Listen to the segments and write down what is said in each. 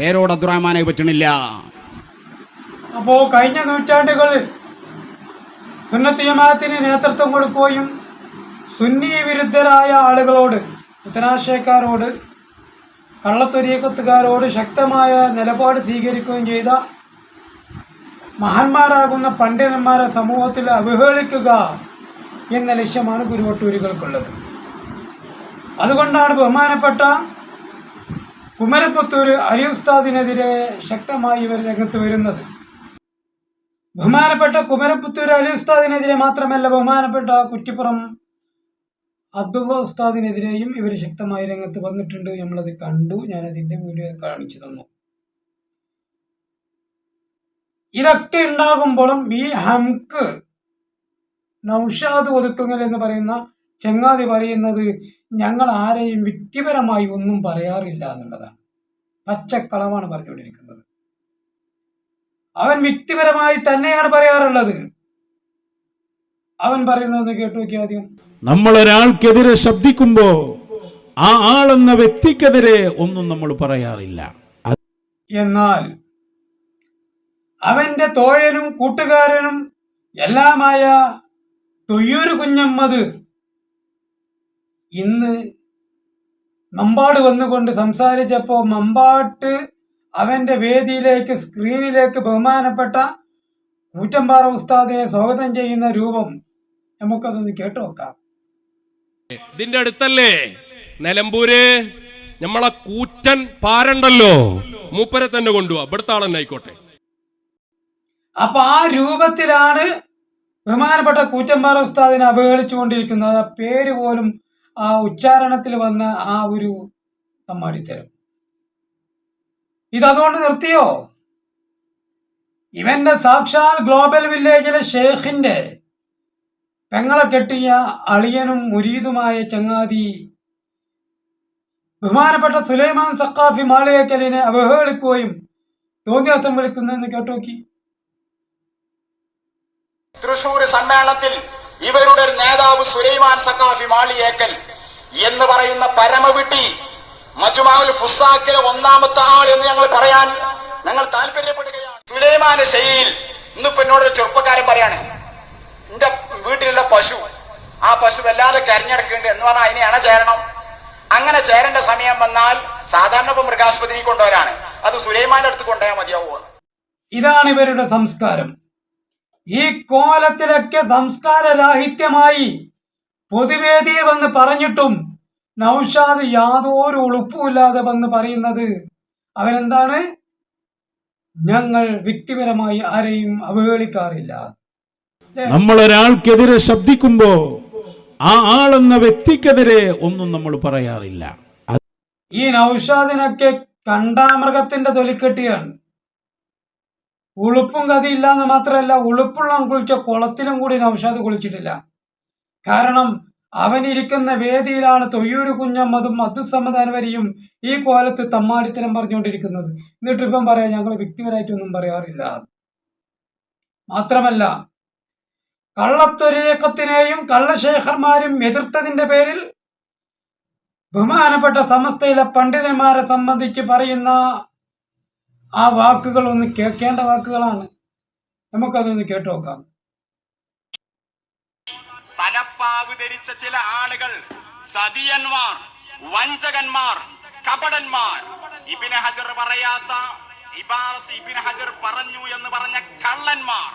പേരോട് അബ്ദുറഹ്മാനെ പറ്റണില്ല. അപ്പോ കഴിഞ്ഞ നൂറ്റാണ്ടുകളിൽ സുന്നത്ത് ജമാഅത്തിന് നേതൃത്വം കൊടുക്കുകയും സുന്നി വിരുദ്ധരായ ആളുകളോട് ഉത്തരാശയക്കാരോട് കള്ളത്തൊരീക്കത്തുകാരോട് ശക്തമായ നിലപാട് സ്വീകരിക്കുകയും ചെയ്ത മഹാന്മാരാകുന്ന പണ്ഡിതന്മാരെ സമൂഹത്തിൽ അവഹേളിക്കുക എന്ന ലക്ഷ്യമാണ് ഗുരുവട്ടൂരുകൾക്കുള്ളത്. അതുകൊണ്ടാണ് ബഹുമാനപ്പെട്ട കുമരപ്പുത്തൂർ അലി ഉസ്താദിനെതിരെ ശക്തമായി ഇവർ രംഗത്ത് വരുന്നത്. ബഹുമാനപ്പെട്ട കുമരപ്പുത്തൂര് അലി ഉസ്താദിനെതിരെ മാത്രമല്ല ബഹുമാനപ്പെട്ട കുറ്റിപ്പുറം അബ്ദുള്ള ഉസ്താദിനെതിരെയും ഇവർ ശക്തമായി രംഗത്ത് വന്നിട്ടുണ്ട്. നമ്മളത് കണ്ടു ഞാനതിന്റെ വീഡിയോ കാണിച്ചു തന്നു. ഇതൊക്കെ ഉണ്ടാകുമ്പോഴും ഈ ഹംക്ക് നൌഷാദ് ഒതുക്കുങ്ങൽ എന്ന് പറയുന്ന ചങ്ങാതി പറയുന്നത് ഞങ്ങൾ ആരെയും വ്യക്തിപരമായി ഒന്നും പറയാറില്ല എന്നുള്ളതാണ്. പച്ചക്കളമാണ് പറഞ്ഞുകൊണ്ടിരിക്കുന്നത്. അവൻ വ്യക്തിപരമായി തന്നെയാണ് പറയാറുള്ളത്. അവൻ പറയുന്നത് കേട്ടു നോക്കിയാൽ ആദ്യം. നമ്മൾ ഒരാൾക്കെതിരെ ശബ്ദിക്കുമ്പോ ആ ആളെന്ന വ്യക്തിക്കെതിരെ ഒന്നും നമ്മൾ പറയാറില്ല. എന്നാൽ അവന്റെ തോഴനും കൂട്ടുകാരനും എല്ലാമായ തൊയ്യൂര് കുഞ്ഞമ്മത് ഇന്ന് മമ്പാട് വന്നുകൊണ്ട് സംസാരിച്ചപ്പോൾ മമ്പാട്ട് അവന്റെ വേദിയിലേക്ക് സ്ക്രീനിലേക്ക് ബഹുമാനപ്പെട്ട കൂറ്റമ്പാറ ഉസ്താദിനെ സ്വാഗതം ചെയ്യുന്ന രൂപം നമുക്കതൊന്ന് കേട്ടു നോക്കാം ഇതിന്റെ അടുത്തല്ലേ? നിലമ്പൂര്. നമ്മളെ കൂറ്റൻ പാരണ്ടല്ലോ. മൂപ്പരെ തന്നെ കൊണ്ടുപോവാ ഇവിടുത്തെ ആളെന്നെ ആയിക്കോട്ടെ. അപ്പൊ ആ രൂപത്തിലാണ് ബഹുമാനപ്പെട്ട കൂറ്റമ്പാറ ഉസ്താദിനെ അവഹേളിച്ചുകൊണ്ടിരിക്കുന്നത്. ആ പേര് പോലും ആ ഉച്ചാരണത്തിൽ വന്ന ആ ഒരു തമ്മാടിത്തരം ഇതതുകൊണ്ട് നിർത്തിയോ? ഇവന്റെ സാക്ഷാൽ ഗ്ലോബൽ വില്ലേജിലെ ഷേഖിന്റെ പെങ്ങളെ കെട്ടിയ അളിയനും മുരീതുമായ ചങ്ങാതി ബഹുമാനപ്പെട്ട സുലൈമാൻ സക്കാഫി മാളിയക്കലിനെ അവഹേളിക്കുകയും തോന്നിയാസം വിളിക്കുന്നതെന്ന് കേട്ടോക്കി തൃശൂർ സമ്മേളനത്തിൽ ഇവരുടെ നേതാവ് സുലൈമാൻ സക്കാഫി മാളിയേക്കൽ എന്ന് പറയുന്ന പരമവിട്ടി മജുമാവുൽ ഫുസാക്കിലെ ഒന്നാമത്തെ ആൾ എന്ന് ഞങ്ങൾ പറയാൻ ഞങ്ങൾ താല്പര്യപ്പെടുകയാണ്. സുലൈമാന്റെ ശൈലിയിൽ ഇന്നിപ്പോ എന്നോടൊരു ചെറുപ്പക്കാരൻ പറയാണ് എന്റെ വീട്ടിലുള്ള പശു ആ പശു വല്ലാതെ കരഞ്ഞെടുക്കുന്നുണ്ട് എന്ന് പറഞ്ഞാൽ അതിനെ അണ ചേരണം? അങ്ങനെ ചേരേണ്ട സമയം വന്നാൽ സാധാരണ ഇപ്പൊ മൃഗാശുപത്രി കൊണ്ടുവരാണ്. അത് സുലൈമാന്റെ അടുത്ത് കൊണ്ടുപോയാൽ മതിയാവുമെന്ന് ഇതാണ് ഇവരുടെ സംസ്കാരം. ഈ കോലത്തിലൊക്കെ സംസ്കാരരാഹിത്യമായി പൊതുവേദിയിൽ വന്ന് പറഞ്ഞിട്ടും നൌഷാദ് യാതൊരു ഉളുപ്പുമില്ലാതെ വന്ന് പറയുന്നത് അവനെന്താണ്? ഞങ്ങൾ വ്യക്തിപരമായി ആരെയും അവഹേളിക്കാറില്ല. നമ്മൾ ഒരാൾക്കെതിരെ ശബ്ദിക്കുമ്പോ ആ ആളെന്ന വ്യക്തിക്കെതിരെ ഒന്നും നമ്മൾ പറയാറില്ല. ഈ നൌഷാദിനൊക്കെ കണ്ടാമൃഗത്തിന്റെ തൊലിക്കെട്ടിയാണ്. ഉളുപ്പും ഗതിയില്ല എന്ന് മാത്രമല്ല ഉളുപ്പുള്ള കുളിച്ച കുളത്തിലും കൂടി നൌഷാദ് കുളിച്ചിട്ടില്ല. കാരണം അവനിരിക്കുന്ന വേദിയിലാണ് തൊയ്യൂര് കുഞ്ഞമ്മതും അബ്ദുസമ്മദാനവരിയും ഈ കോലത്ത് തമ്മാടിത്തരം പറഞ്ഞുകൊണ്ടിരിക്കുന്നത്. എന്നിട്ട് ഇപ്പം പറയാം ഞങ്ങൾ വ്യക്തിപരമായിട്ടൊന്നും പറയാറില്ല. മാത്രമല്ല കള്ളത്തൊരേക്കത്തിനെയും കള്ളശേഖർമാരും എതിർത്തതിന്റെ പേരിൽ ബഹുമാനപ്പെട്ട സമസ്തയിലെ പണ്ഡിതന്മാരെ സംബന്ധിച്ച് പറയുന്ന ആ വാക്കുകൾ ഒന്ന് കേൾക്കേണ്ട വാക്കുകളാണ്. നമുക്കതൊന്ന് കേട്ടു നോക്കാം. തലപ്പാവ് ധരിച്ച ചില ആളുകൾ സതിയന്മാർ വഞ്ചകന്മാർ കപടന്മാർ. ഇബിന് ഹജർ പറയാത്ത ഇബാറത്ത് ഇബിന് ഹജർ പറഞ്ഞു എന്ന് പറഞ്ഞ കള്ളന്മാർ.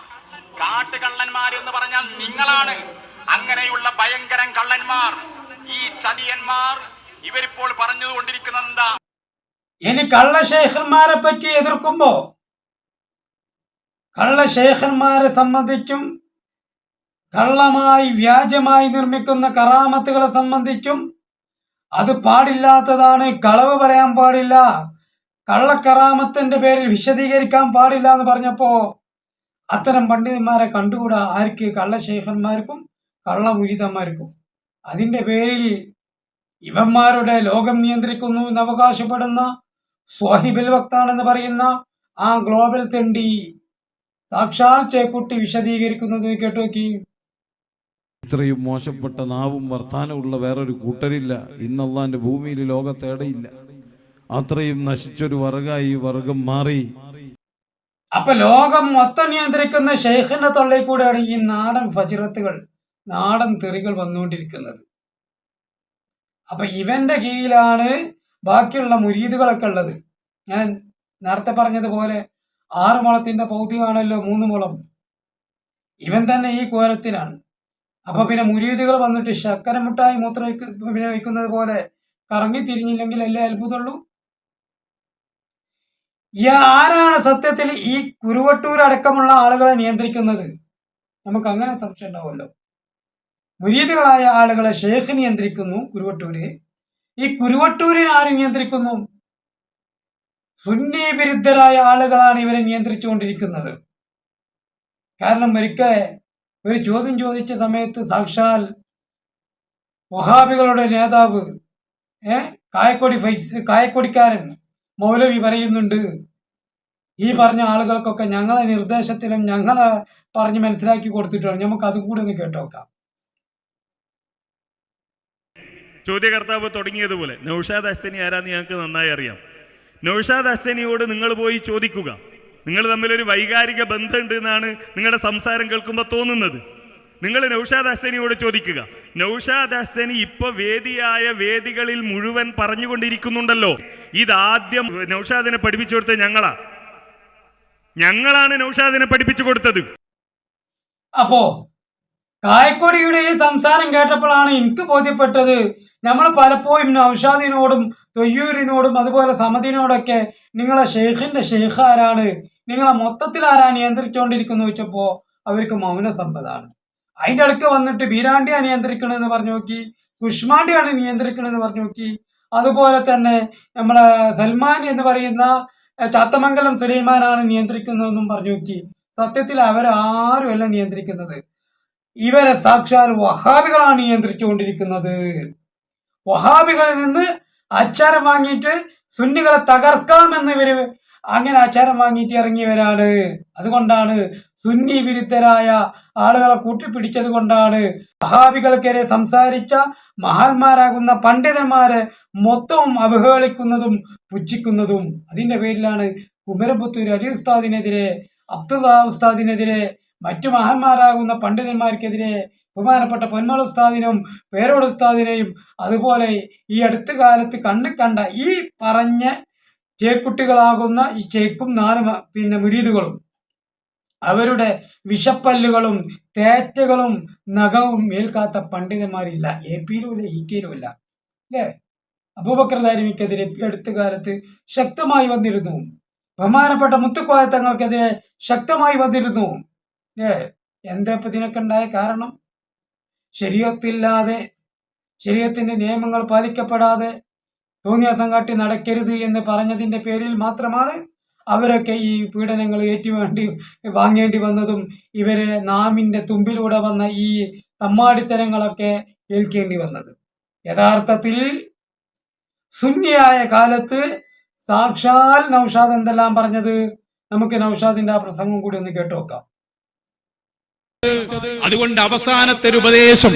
കാട്ടുകള്ളന്മാർ എന്ന് പറഞ്ഞാൽ നിങ്ങളാണ്. അങ്ങനെയുള്ള ഭയങ്കരം കള്ളന്മാർ. ഈ ചതിയന്മാർ ഇവരിപ്പോൾ പറഞ്ഞുകൊണ്ടിരിക്കുന്നത് എന്താ ഇനി കള്ളശേഖന്മാരെ പറ്റി എതിർക്കുമ്പോ കള്ളശേഖന്മാരെ സംബന്ധിച്ചും കള്ളമായി വ്യാജമായി നിർമ്മിക്കുന്ന കറാമത്തുകളെ സംബന്ധിച്ചും അത് പാടില്ലാത്തതാണ്. കളവ് പറയാൻ പാടില്ല. കള്ളക്കറാമത്തിന്റെ പേരിൽ വിശദീകരിക്കാൻ പാടില്ല എന്ന് പറഞ്ഞപ്പോ അത്തരം പണ്ഡിതന്മാരെ കണ്ടുകൂടാ? ആർക്ക്? കള്ളശേഖന്മാർക്കും കള്ളമുരിതന്മാർക്കും അതിന്റെ പേരിൽ ഇവന്മാരുടെ ലോകം നിയന്ത്രിക്കുന്നു എന്ന് അവകാശപ്പെടുന്ന സ്വാഹിബിൽ വക്താണെന്ന് പറയുന്ന ആ ഗ്ലോബൽ തെണ്ടി സാക്ഷാൽ ചേക്കുട്ടി വിശദീകരിക്കുന്നത് കേട്ടു നോക്കി. ഇത്രയും മോശപ്പെട്ട നാവും വർത്താനമുള്ള വേറൊരു കൂട്ടരില്ല. ഇന്നല്ലാന്റെ ഭൂമിയിൽ ലോകത്തേടയില്ല അത്രയും നശിച്ചൊരു വർഗായി ഈ വർഗം മാറി. അപ്പൊ ലോകം മൊത്തം നിയന്ത്രിക്കുന്ന ഷെയ്ഖിന്റെ തൊള്ളയിൽ കൂടെയാണ് ഈ നാടൻ ഫജിറത്തുകൾ നാടൻ തെറികൾ വന്നുകൊണ്ടിരിക്കുന്നത്. അപ്പൊ ഇവന്റെ കീഴിലാണ് ബാക്കിയുള്ള മുരീദുകളൊക്കെ ഉള്ളത്. ഞാൻ നേരത്തെ പറഞ്ഞതുപോലെ ആറ് മുളത്തിന്റെ ഭൗതികമാണല്ലോ മൂന്ന് മുളം. ഇവൻ തന്നെ ഈ കോലത്തിലാണ്. അപ്പൊ പിന്നെ മുരീദുകൾ വന്നിട്ട് ശർക്കര മുട്ടായി മൂത്രം വിനിയോഗിക്കുന്നത് പോലെ കറങ്ങി തിരിഞ്ഞില്ലെങ്കിൽ അല്ലേ അത്ഭുതമുള്ളൂ? ആരാണ് സത്യത്തിൽ ഈ കുരുവട്ടൂർ അടക്കമുള്ള ആളുകളെ നിയന്ത്രിക്കുന്നത്? നമുക്ക് അങ്ങനെ സംശയം ഉണ്ടാവുമല്ലോ. മുരീദുകളായ ആളുകളെ ഷേഖ് നിയന്ത്രിക്കുന്നു കുരുവട്ടൂര്. ഈ കുരുവട്ടൂരിനെ ആര് നിയന്ത്രിക്കുന്നു? സുന്നി വിരുദ്ധരായ ആളുകളാണ് ഇവരെ നിയന്ത്രിച്ചുകൊണ്ടിരിക്കുന്നത്. കാരണം ഒരിക്കൽ ഒരു ചോദ്യം ചോദിച്ച സമയത്ത് സാക്ഷാൽ വഹാബികളുടെ നേതാവ് ഏ കായക്കൊടി ഫൈസ് കായക്കൊടിക്കാരൻ മൗലവി പറയുന്നുണ്ട് ഈ പറഞ്ഞ ആളുകൾക്കൊക്കെ ഞങ്ങളെ നിർദ്ദേശത്തിലും ഞങ്ങളെ പറഞ്ഞ് മനസ്സിലാക്കി കൊടുത്തിട്ടാണ് നമുക്ക് അതും കൂടി ഒന്ന് കേട്ടോക്കാം ചോദ്യകർത്താവ് തുടങ്ങിയതുപോലെ നൗഷാദ് അസ്തനി ആരാന്ന് ഞങ്ങൾക്ക് നന്നായി അറിയാം. നൗഷാദ് അസ്തനിയോട് നിങ്ങൾ പോയി ചോദിക്കുക. നിങ്ങൾ തമ്മിലൊരു വൈകാരിക ബന്ധമുണ്ട് എന്നാണ് നിങ്ങളുടെ സംസാരം കേൾക്കുമ്പോൾ തോന്നുന്നത്. നിങ്ങൾ നൗഷാദ് ഹസനിയോട് ചോദിക്കുക നൗഷാദ് ഹസനി ഇപ്പോൾ വേദിയായ വേദികളിൽ മുഴുവൻ പറഞ്ഞുകൊണ്ടിരിക്കുന്നുണ്ടല്ലോ. ഇതാദ്യം നൗഷാദിനെ പഠിപ്പിച്ചു കൊടുത്തത് ഞങ്ങളാ. ഞങ്ങളാണ് നൗഷാദിനെ പഠിപ്പിച്ചു കൊടുത്തത്. അപ്പോ കായക്കൊടിയുടെ ഈ സംസാരം കേട്ടപ്പോഴാണ് എനിക്ക് ബോധ്യപ്പെട്ടത്. നമ്മൾ പലപ്പോഴും നൌഷാദിനോടും തൊയ്യൂരിനോടും അതുപോലെ സമതിനോടൊക്കെ നിങ്ങളെ ഷെയ്ഖിന്റെ ഷെയ്ഖ് ആരാണ് നിങ്ങളെ മൊത്തത്തിൽ ആരാ നിയന്ത്രിച്ചുകൊണ്ടിരിക്കുന്നു വെച്ചപ്പോ അവർക്ക് മൗന സമ്പതാണ്. അതിന്റെ അടുക്ക് വന്നിട്ട് ബീരാണ്ടിയാ നിയന്ത്രിക്കണമെന്ന് പറഞ്ഞു നോക്കി. കുഷ്മാണ്ടിയാണ് നിയന്ത്രിക്കണമെന്ന് പറഞ്ഞു നോക്കി. അതുപോലെ തന്നെ നമ്മളെ സൽമാൻ എന്ന് പറയുന്ന ചാത്തമംഗലം സുലൈമാനാണ് നിയന്ത്രിക്കുന്നതെന്നും പറഞ്ഞു നോക്കി. സത്യത്തിൽ അവരാരും അല്ല നിയന്ത്രിക്കുന്നത്. ഇവരെ സാക്ഷാൽ വഹാബികളാണ് നിയന്ത്രിച്ചുകൊണ്ടിരിക്കുന്നത്. വഹാബികളിൽ നിന്ന് അച്ചാരം വാങ്ങിയിട്ട് സുന്നികളെ തകർക്കാമെന്ന് ഇവർ അങ്ങനെ അച്ചാരം വാങ്ങിയിട്ട് ഇറങ്ങിയവരാണ്. അതുകൊണ്ടാണ് സുന്നി വിരുദ്ധരായ ആളുകളെ കൂട്ടിപ്പിടിച്ചത് കൊണ്ടാണ് വഹാബികൾക്കെതിരെ സംസാരിച്ച മഹാന്മാരാകുന്ന പണ്ഡിതന്മാരെ മൊത്തവും അവഹേളിക്കുന്നതും പുച്ഛിക്കുന്നതും. അതിന്റെ പേരിലാണ് കുമരപുത്തൂർ അലി ഉസ്താദിനെതിരെ അബ്ദുള്ള ഉസ്താദിനെതിരെ മറ്റു മഹന്മാരാകുന്ന പണ്ഡിതന്മാർക്കെതിരെ ബഹുമാനപ്പെട്ട പൊന്മള ഉസ്താദിനും പേരോട് ഉസ്താദിനെയും അതുപോലെ ഈ അടുത്ത കാലത്ത് കണ്ണു കണ്ട ഈ പറഞ്ഞ ചേക്കുട്ടികളാകുന്ന ഈ ചേക്കും നാല് പിന്നെ മുരീതുകളും അവരുടെ വിഷപ്പല്ലുകളും തേറ്റകളും നഖവും മേൽക്കാത്ത പണ്ഡിതന്മാരില്ല. A പിയിലുമില്ല E കെയിലുമില്ല. അല്ലേ? അബൂബക്രദാരിമിക്കെതിരെ അടുത്ത കാലത്ത് ശക്തമായി വന്നിരുന്നു. ബഹുമാനപ്പെട്ട മുത്തുക്കോയ തങ്ങൾക്കെതിരെ ശക്തമായി വന്നിരുന്നു. ഏ എന്താ ഇപ്പൊ ഇതിനൊക്കെ ഉണ്ടായ കാരണം? ശരീരത്തില്ലാതെ ശരീരത്തിന്റെ നിയമങ്ങൾ പാലിക്കപ്പെടാതെ തോന്നിയാസം കാട്ടി നടക്കരുത് എന്ന് പറഞ്ഞതിന്റെ പേരിൽ മാത്രമാണ് അവരൊക്കെ ഈ പീഡനങ്ങൾ ഏറ്റുവേണ്ടി വാങ്ങേണ്ടി വന്നതും ഇവരെ നാമിന്റെ തുമ്പിലൂടെ വന്ന ഈ തമ്മാടിത്തരങ്ങളൊക്കെ ഏൽക്കേണ്ടി വന്നത്. യഥാർത്ഥത്തിൽ സുന്നിയായ കാലത്ത് സാക്ഷാൽ നൗഷാദ് എന്തെല്ലാം പറഞ്ഞത്? നമുക്ക് നൗഷാദിന്റെ ആ പ്രസംഗം കൂടി ഒന്ന് കേട്ടു നോക്കാം അതുകൊണ്ട് അവസാനത്തെ ഒരു ഉപദേശം.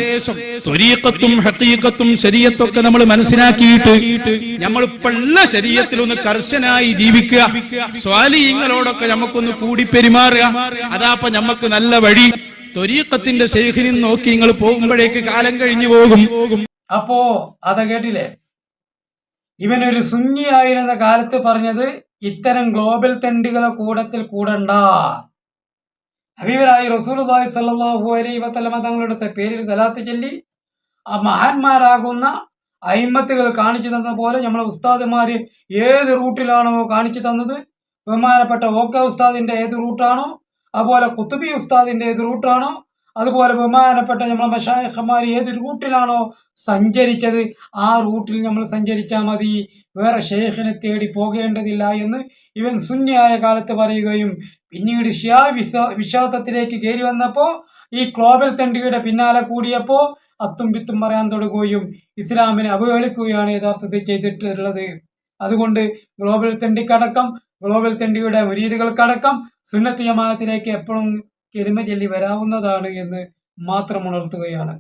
ത്വരീക്കത്തും ഹത്തീക്കത്തും ശരീരത്തൊക്കെ നമ്മൾ മനസ്സിലാക്കിയിട്ട് നമ്മൾ പള്ള ശരീരത്തിൽ ഒന്ന് കർശനായി ജീവിക്കുക. സ്വാലിയങ്ങളോടൊക്കെ നമുക്കൊന്ന് കൂടി പെരുമാറുക. അതാപ്പ നമുക്ക് നല്ല വഴി. ത്വരീക്കത്തിന്റെ ശേഖരിൽ നോക്കി നിങ്ങൾ പോകുമ്പോഴേക്ക് കാലം കഴിഞ്ഞു പോകും. അപ്പോ അത കേട്ടില്ലേ? ഇവനൊരു സുന്നിയായിരുന്ന കാലത്ത് പറഞ്ഞത് ഇത്തരം ഗ്ലോബൽ തെണ്ടികളെ കൂടത്തിൽ കൂടണ്ട. ഹബീബരായി റസൂലുള്ളാഹി സല്ലാഹു അലൈ വസ്ലമ തങ്ങളുടെ പേരിൽ സലാത്ത് ചൊല്ലി ആ മഹാന്മാരാകുന്ന അയിമത്തുകൾ കാണിച്ചു തന്ന പോലെ നമ്മളെ ഉസ്താദുമാർ ഏത് റൂട്ടിലാണോ കാണിച്ചു തന്നത്? ബഹുമാനപ്പെട്ട ഓക്ക ഉസ്താദിന്റെ ഏത് റൂട്ടാണോ? അതുപോലെ കുത്തുബി ഉസ്താദിന്റെ ഏത് റൂട്ടാണോ? അതുപോലെ ബഹുമാനപ്പെട്ട നമ്മളെ മഷായഹമാർ ഏത് റൂട്ടിലാണോ സഞ്ചരിച്ചത് ആ റൂട്ടിൽ നമ്മൾ സഞ്ചരിച്ചാൽ മതി. വേറെ ഷെയ്ഖിനെ തേടി പോകേണ്ടതില്ല എന്ന് ഇവൻ സുന്യായ കാലത്ത് പറയുകയും പിന്നീട് ഷിയാ വിശ്വാ വിശ്വാസത്തിലേക്ക് കയറി വന്നപ്പോൾ ഈ ഗ്ലോബൽ തണ്ടിയുടെ പിന്നാലെ കൂടിയപ്പോൾ അത്തും പിത്തും പറയാൻ തുടങ്ങുകയും ഇസ്ലാമിനെ അവഹേളിക്കുകയാണ് യഥാർത്ഥത്തിൽ ചെയ്തിട്ടുള്ളത്. അതുകൊണ്ട് ഗ്ലോബൽ തണ്ടിക്കടക്കം ഗ്ലോബൽ തണ്ടിയുടെ മുരീദുകൾക്കടക്കം സുന്നത്ത് ജമാഅത്തിലേക്ക് എപ്പോഴും കെരിമ ചൊല്ലി വരാവുന്നതാണ് എന്ന് മാത്രം ഉണർത്തുകയാണ്.